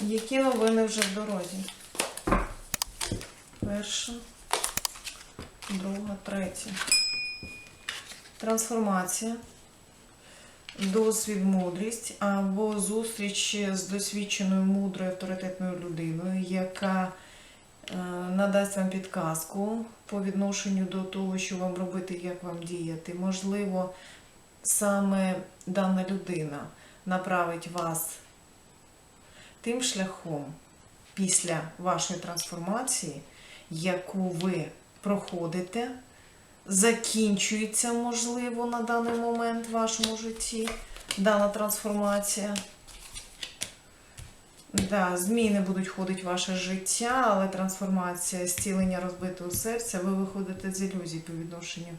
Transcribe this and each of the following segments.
Які новини вже в дорозі? Перша, друга, третя. Трансформація, досвід, мудрість або зустріч з досвідченою мудрою авторитетною людиною, яка е, надасть вам підказку по відношенню до того, що вам робити, як вам діяти. Можливо, саме дана людина направить вас тим шляхом після вашої трансформації, яку ви проходите, закінчується, можливо, на даний момент в вашому житті дана трансформація. Да, зміни будуть входити в ваше життя, але трансформація, зцілення розбитого серця, ви виходите з ілюзій по відношенню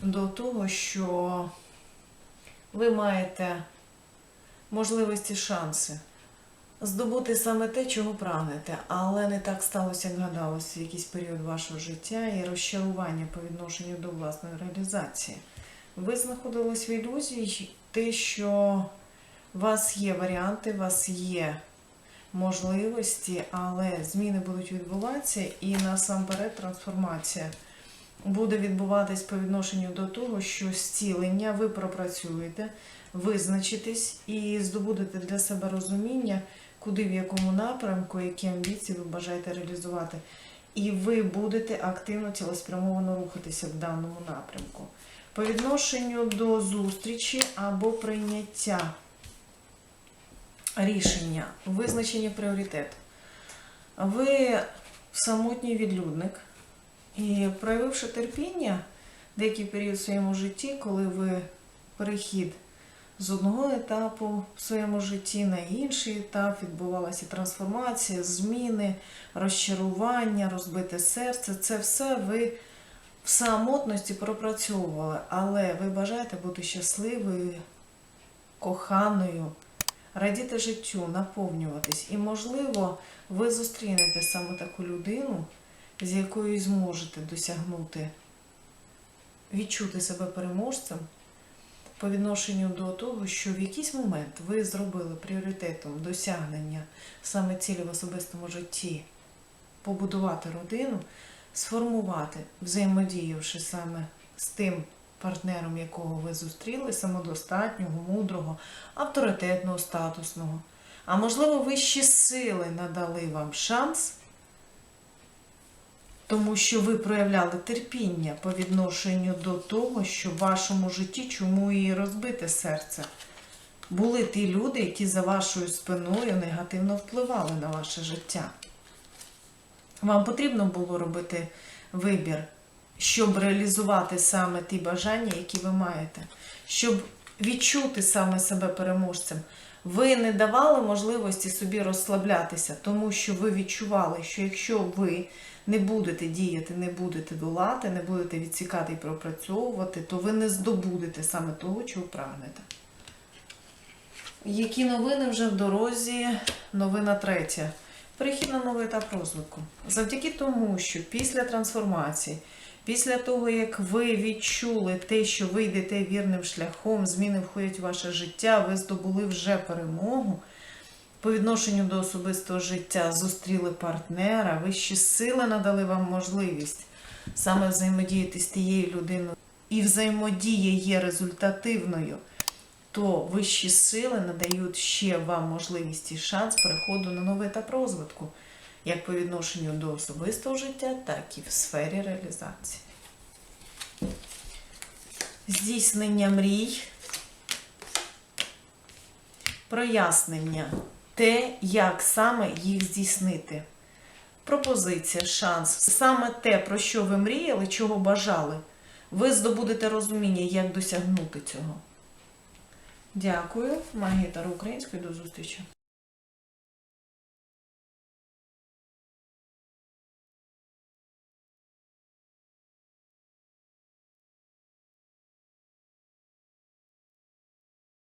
до того, що ви маєте можливості, шанси здобути саме те, чого прагнете, але не так сталося, як гадалося в якийсь період вашого життя і розчарування по відношенню до власної реалізації. Ви знаходились в ілюзії, те, що у вас є варіанти, у вас є можливості, але зміни будуть відбуватися і насамперед трансформація буде відбуватись по відношенню до того, що зцілення ви пропрацюєте, визначитесь і здобудете для себе розуміння, куди в якому напрямку, які амбіції ви бажаєте реалізувати. І ви будете активно цілеспрямовано рухатися в даному напрямку. По відношенню до зустрічі або прийняття рішення, визначення пріоритету. Ви самотній відлюдник, і проявивши терпіння деякий період в своєму житті, коли ви перехід з одного етапу в своєму житті на інший етап, відбувалася трансформація, зміни, розчарування, розбите серце, це все ви в самотності пропрацьовували, але ви бажаєте бути щасливою, коханою, радіти життю, наповнюватись. І, можливо, ви зустрінете саме таку людину, з якою зможете досягнути, відчути себе переможцем по відношенню до того, що в якийсь момент ви зробили пріоритетом досягнення саме цілі в особистому житті, побудувати родину, сформувати, взаємодіявши саме з тим партнером, якого ви зустріли, самодостатнього, мудрого, авторитетного, статусного. А можливо, вищі сили надали вам шанс тому що ви проявляли терпіння по відношенню до того, що в вашому житті чому і розбите серце. Були ті люди, які за вашою спиною негативно впливали на ваше життя. Вам потрібно було робити вибір, щоб реалізувати саме ті бажання, які ви маєте, щоб відчути саме себе переможцем. Ви не давали можливості собі розслаблятися, тому що ви відчували, що якщо ви не будете діяти, не будете долати, не будете відсікати і пропрацьовувати, то ви не здобудете саме того, чого прагнете. Які новини вже в дорозі? Новина третя. Перехід на новий етап розвитку. Завдяки тому, що після трансформації, після того, як ви відчули те, що ви йдете вірним шляхом, зміни входять в ваше життя, ви здобули вже перемогу. По відношенню до особистого життя зустріли партнера, вищі сили надали вам можливість саме взаємодіяти з тією людиною, і взаємодія є результативною, то вищі сили надають ще вам можливість і шанс переходу на новий етап розвитку, як по відношенню до особистого життя, так і в сфері реалізації. Здійснення мрій, прояснення те, як саме їх здійснити. Пропозиція, шанс, саме те, про що ви мріяли, чого бажали, ви здобудете розуміння, як досягнути цього. Дякую. Магія Таро Української. До зустрічі.